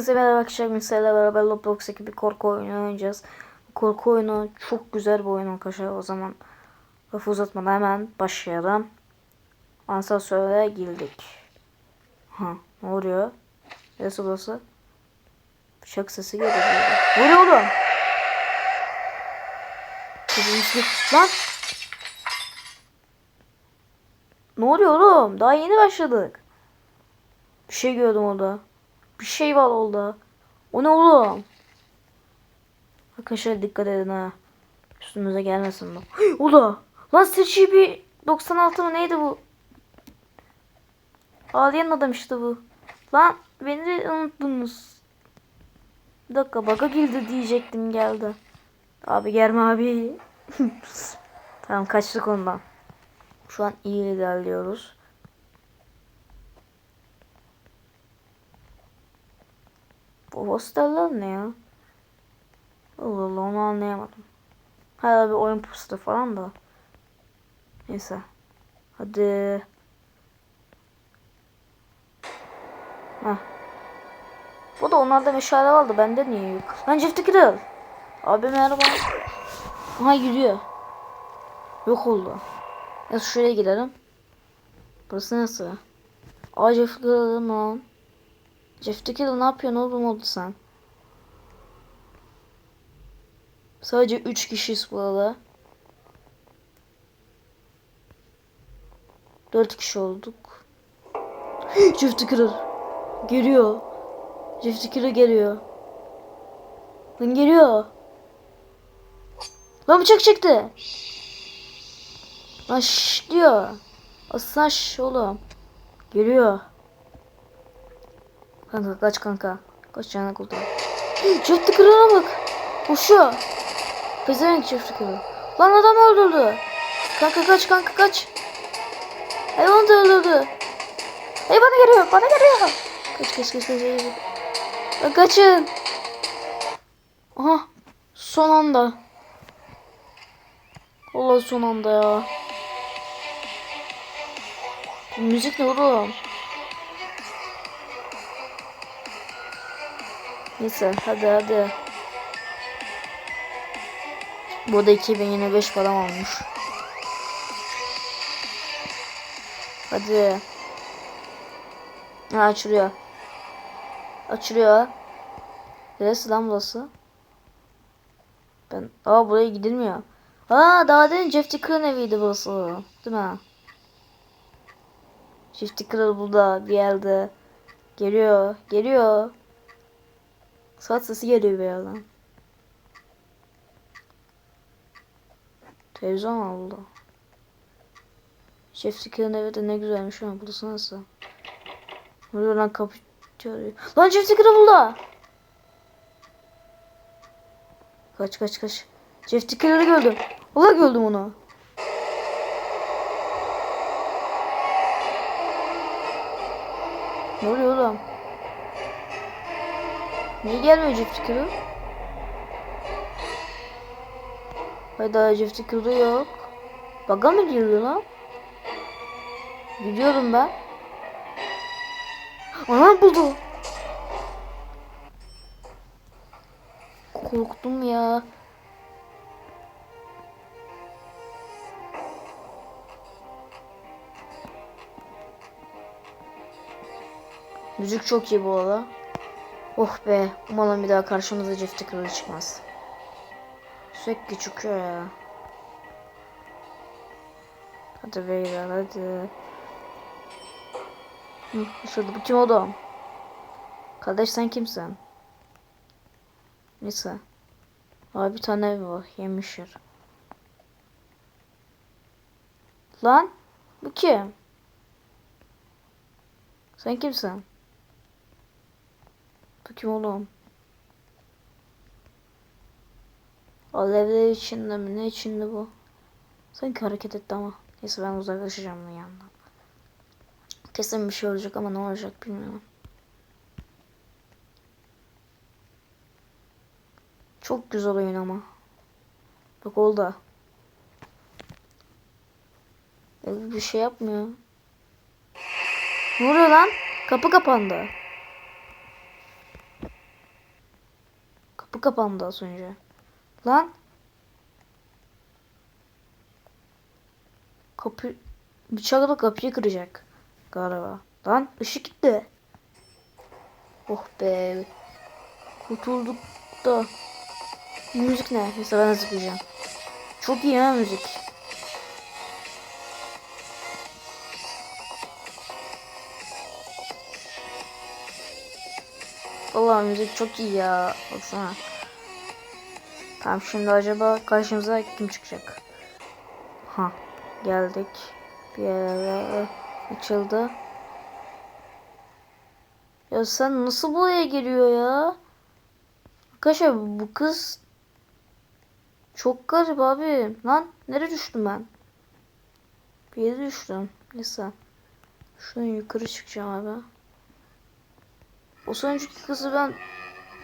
Size merhaba arkadaşlar Mikser'le beraber Roblox'taki bir korku oyunu oynayacağız. Korku oyunu çok güzel bir oyun arkadaşlar. O zaman lafı uzatmadan hemen başlayalım. Asansöre girdik. Ha, ne oluyor? Neresi burası? Bıçak sesi geliyor. Ne oluyor oğlum? Lan! Ne oluyor oğlum? Daha yeni başladık. Bir şey gördüm orada. Bir şey var orada. O ne oğlum? Arkadaşlar dikkat edin ha. Üstümüze gelmesin bu. Ula! Lan seçi bir 96 mı neydi bu? Ağlayan adam işte bu. Lan beni de unuttunuz. Bir dakika baka girdi diyecektim geldi. Abi gelme abi. tamam kaçtık ondan. Şu an iyi ilerliyoruz. Bu posterler ne ya? Allah Allah onu anlayamadım. Hala bir oyun posteri falan da. Neyse. Hadi. Heh. Bu da onlarda meşale vardı. Bende niye yok? Lan çifti kral. Abi merhaba. Aha yürüyor. Yok oldu. Ya şuraya gidelim. Burası nasıl? Aa Jeff lan. Jeff Tickle ne yapıyorsun oğlum oldu sen? Sadece 3 kişiyiz bu arada. 4 kişi olduk. Jeff Tickle geliyor. Jeff Tickle geliyor. Lan geliyor. Lan bıçak çekti. Lan şşş diyor. Aslan şşş oğlum. Geliyor. Kanka kaç kanka. Kaç canına kurtar. Çift kırana bak. Koşuyor. Pezevenk çift kırı. Lan adam öldürdü. Kanka kaç kanka kaç. Hayvan da öldürdü. Hey bana geliyor bana geliyor. Kaç kaç kaç kaç. kaç. Lan kaçın. Aha son anda. Allah son anda ya. Müzik ne oğlum? Neyse hadi hadi. Bu da 2025 falan olmuş. Hadi. Ha açılıyor. Açılıyor. Neresi lan burası? Ben... Aa buraya gidilmiyor. Aa daha demin Jeff Tickle'ın eviydi burası. Değil mi? Jeff Tickle burada bir yerde. Geliyor. Geliyor. Saat sesi geliyor bir yerden. Televizyon oldu. Chef Tickle'ın evi de ne güzelmiş ama burası nasıl? Burada lan kapı çalıyor. Lan Chef Tickle buldu. Kaç kaç kaç. Chef Tickle'ı gördüm. Valla gördüm onu. Ne oluyor oğlum? Niye gelmiyor Jeff Tickle'ı? Hayda Jeff Tickle'ı yok. Baga mı girdi lan? Gidiyorum ben. Ana buldu. Korktum ya. Müzik çok iyi bu arada. Oh be. Umarım bir daha karşımıza Jeff Tickle çıkmaz. Sürekli çıkıyor ya. Hadi beyler hadi. Hı, şurada bu kim oğlum? Kardeş sen kimsin? Neyse. Abi bir tane ev var. Yemişler. Lan. Bu kim? Sen kimsin? Bu kim oğlum? Alevler içinde mi? Ne içinde bu? Sanki hareket etti ama. Neyse ben uzaklaşacağım bunun yanından. Kesin bir şey olacak ama ne olacak bilmiyorum. Çok güzel oyun ama. Bak oldu. Bir şey yapmıyor. Ne oluyor lan? Kapı kapandı. Kapandı az önce. Lan. Kapı bıçakla kapıyı kıracak galiba. Lan ışık gitti. Oh be. Kurtulduk da. Müzik ne? Mesela ben zıplayacağım. Çok iyi ha müzik. Vallahi müzik çok iyi ya. Baksana. Tamam şimdi acaba karşımıza kim çıkacak? Ha geldik. Bir yere açıldı. Ya sen nasıl buraya geliyor ya? Arkadaşlar bu kız çok garip abi. Lan nereye düştüm ben? Bir yere düştüm. Neyse. Şuradan yukarı çıkacağım abi. O sonraki kızı ben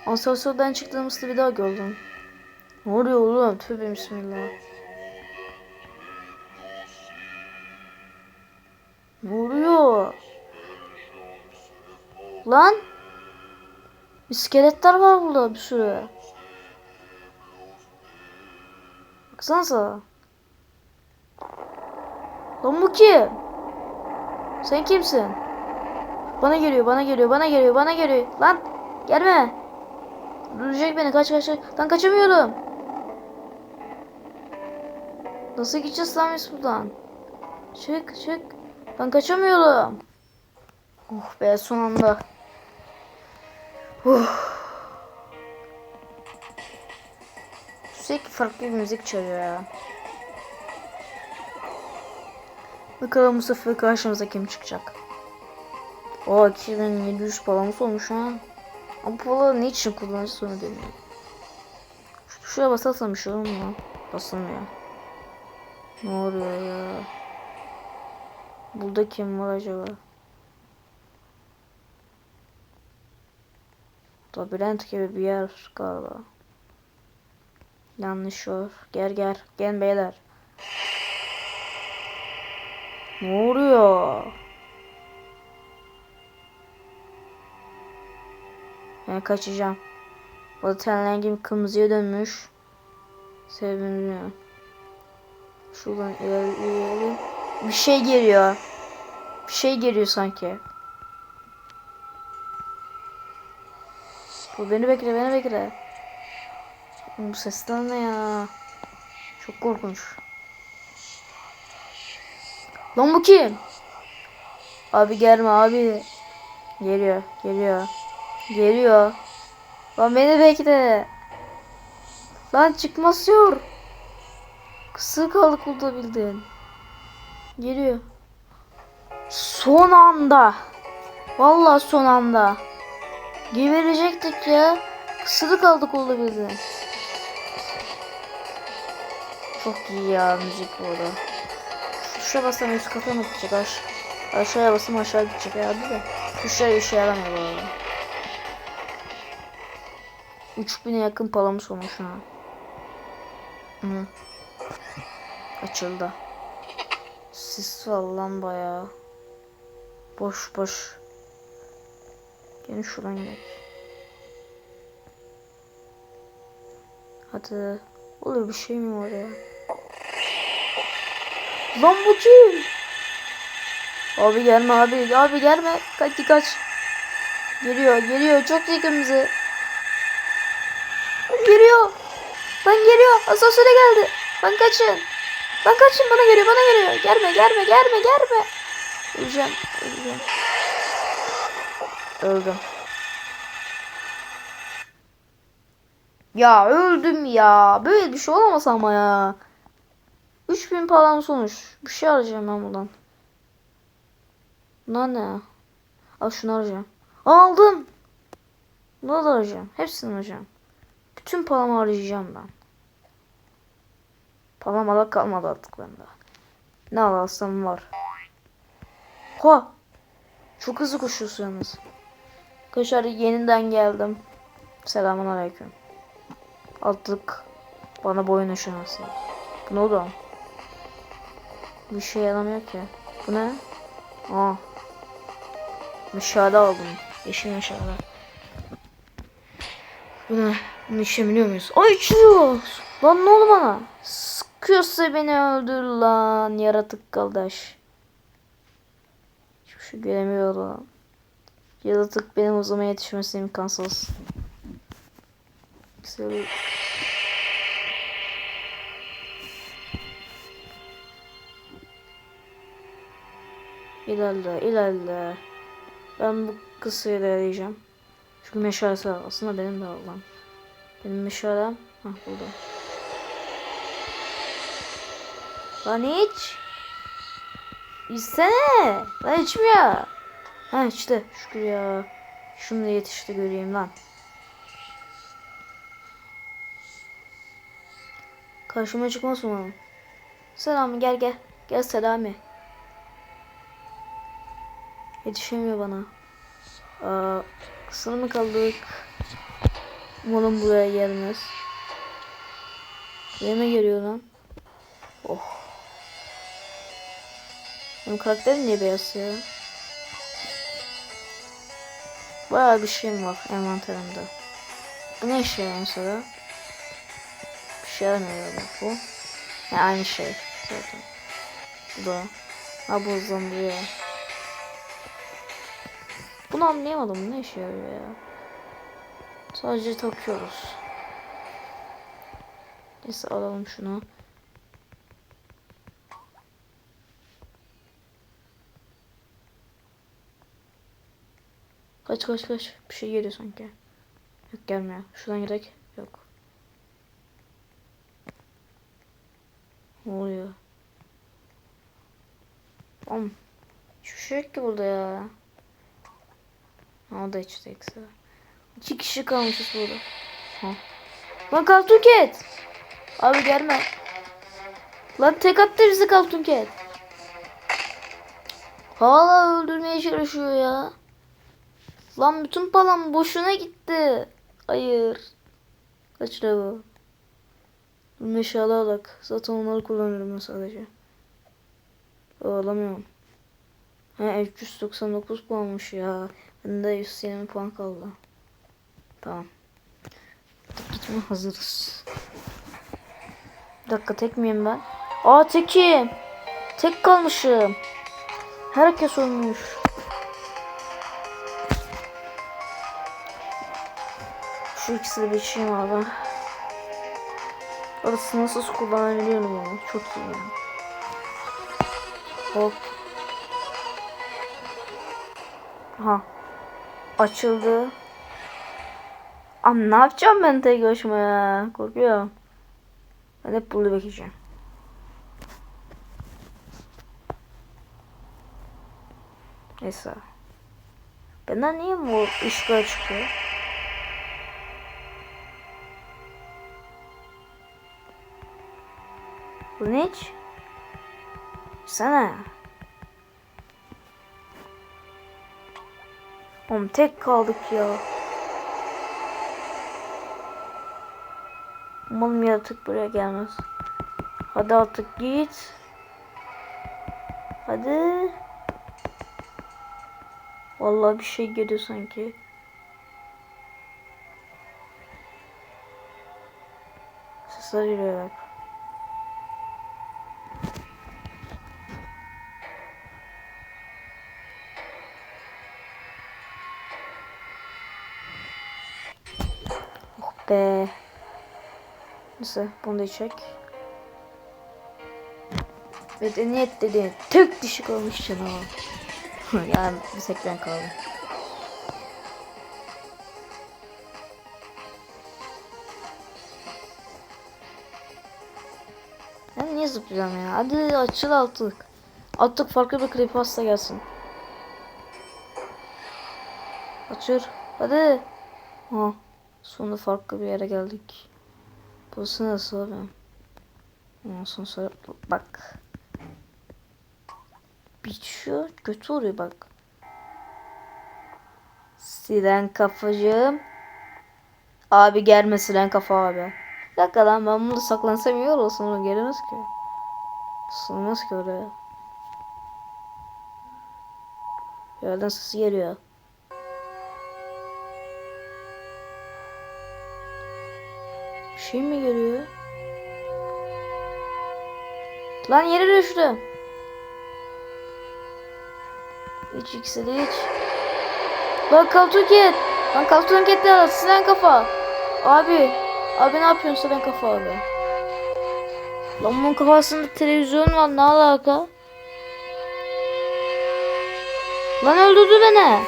asansörden çıktığımızda bir daha gördüm. Ne oluyor oğlum? Tövbe bismillah. Ne oluyor? Lan! İskeletler var burada bir sürü. Baksanıza. Lan bu kim? Sen kimsin? Bana geliyor, bana geliyor, bana geliyor, bana geliyor. Lan gelme. Öldürecek beni. Kaç kaç. kaç. Lan kaçamıyorum. Nasıl gideceğiz lan biz buradan? Çık çık. Ben kaçamıyorum. Oh be son anda. Uh. Sürekli farklı bir müzik çalıyor ya. Bakalım bu sefer karşımıza kim çıkacak? O 2700 paramız olmuş ha. Ama pala ne için kullanıcı sonra demiyor. Şuraya basarsam bir şey olur mu? Basılmıyor. Ne oluyor ya? Burada kim var acaba? Labirent gibi bir yer galiba. Yanlış yor. Gel gel. Gel beyler. Ne oluyor? Ben kaçacağım. O ten rengim kırmızıya dönmüş. Seviniyorum. Şuradan ilerleyelim. Bir şey geliyor. Bir şey geliyor sanki. Bu beni bekle, beni bekle. Bu sesler ne ya? Çok korkunç. Lan bu kim? Abi gelme abi. Geliyor, geliyor. Geliyor. Lan beni bekle. Lan çıkmasıyor. Kısır kaldık burada bildin. Geliyor. Son anda. Vallahi son anda. Geberecektik ya. Kısırı kaldık oldu bildin. Çok iyi ya müzik burada. Tuşa bassam üst kata mı gidecek? Aş aşağıya basam aşağı gidecek herhalde de. Tuşlar işe yaramıyor bu arada. 3000'e yakın palamız olmuş ha. Hı. Açıldı. Sis var lan bayağı. Boş boş. Gelin şuradan gidelim. Hadi. Olur bir şey mi var ya? Lan bu kim? Abi gelme abi. Abi gelme. Kaç kaç. Geliyor geliyor. Çok yakın bize. Geliyor. Lan geliyor. Asansöre geldi. Lan kaçın. Lan kaçın bana geliyor bana geliyor. Gelme gelme gelme gelme. Öleceğim. Öleceğim. Öldüm. Ya öldüm ya. Böyle bir şey olamaz ama ya. 3000 param sonuç. Bir şey alacağım ben buradan. Bunlar ne? Al şunu alacağım. Aldım. Bunu da alacağım. Hepsini alacağım. Bütün paramı harcayacağım ben. Param ala kalmadı artık bende. Ne alarsam var. Ha! Çok hızlı koşuyorsun yalnız. Arkadaşlar yeniden geldim. Selamun aleyküm. Artık bana boyun aşaması. Bu ne oldu? Bir şey yaramıyor ki. Bu ne? Aa. Meşale aldım. Yeşil meşale. Bu ne? Bunu içebiliyor muyuz? Ay içiyoruz. Lan ne oldu bana? Sıkıyorsa beni öldür lan yaratık kardeş. Hiçbir şey göremiyorum. Yaratık benim uzama yetişmesi imkansız. Güzel. İlerle, ilerle. Ben bu da arayacağım. Çünkü meşalesi var. Aslında benim de var lan. Benim meşalem. Hah burada. Lan iç. İçsene. Lan içmiyor. Ha işte şükür ya. Şunu da yetişti göreyim lan. Karşıma çıkmaz mı? Selami gel gel. Gel Selami. Yetişemiyor bana. Aa, mı kaldık? Umarım buraya gelmez. Buraya mı geliyor lan? Oh. Benim karakterim niye beyaz ya? Bayağı bir şeyim var envanterimde. Bu ne işe yarıyor mesela? Bir şey yaramıyor bu. Ya aynı şey zaten. Bu da. Ha bu hızlandırıyor. Bunu anlayamadım. Ne işe yarıyor ya? Sadece takıyoruz. Neyse alalım şunu. Kaç kaç kaç. Bir şey geliyor sanki. Yok gelmiyor. Şuradan gerek. Yok. Ne oluyor? Oğlum. Hiçbir şey yok ki burada ya. O da içti ekstra. İki kişi kalmışız burada. Ha. Lan Kaltunket. Abi gelme. Lan tek attı bizi Kaltunket. Hala öldürmeye çalışıyor ya. Lan bütün param boşuna gitti. Hayır. Kaç lira bu? Meşale alak. Zaten onları kullanıyorum ben sadece. Alamıyorum. Ha 399 puanmış ya. Bende 120 puan kaldı. Tamam. Gitme hazırız. Bir dakika tek miyim ben? Aa tekim. Tek kalmışım. Herkes ölmüş. Şu ikisini bir içeyim abi. Orası nasıl kullanabiliyorum onu. Çok iyi. yani. Hop. Aha. Açıldı. Am ne yapacağım ben tek başıma ya? Korkuyorum. Ben hep burada bekleyeceğim. Neyse. Benden niye bu ışıklar çıkıyor? Bu ne hiç? Sana. Oğlum tek kaldık ya. Umarım yaratık buraya gelmez. Hadi artık git. Hadi. Vallahi bir şey geliyor sanki. Sesler geliyor bak. Be. Neyse bunu da çek. Medeniyet dedi. Tek dişi kalmış canavar. yani bir sekten kaldı. Ben niye zıplayacağım ya? Hadi açıl artık. Artık farklı bir creepypasta gelsin. Açır. Hadi. Ha. Sonra farklı bir yere geldik. Burası nasıl abi? Ondan sonra bak. Biçiyor. Kötü oluyor bak. Siren kafacığım. Abi gelme siren kafa abi. Bir dakika lan ben bunu saklansam iyi olur. Sonra gelemez ki. Sığmaz ki oraya. Yerden sesi geliyor. Şey mi geliyor? Lan yere düştüm. Hiç ikisi de hiç. Lan Kaltuket. Lan Kaltuket de silen kafa. Abi. Abi ne yapıyorsun silen kafa abi? Lan bunun kafasında televizyon var ne alaka? Lan öldürdü beni.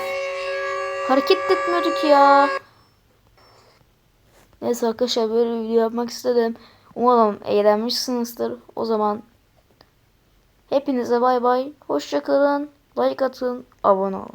Hareket etmiyordu ki ya. Neyse arkadaşlar böyle bir video yapmak istedim. Umarım eğlenmişsinizdir. O zaman hepinize bay bay. Hoşçakalın. Like atın. Abone olun.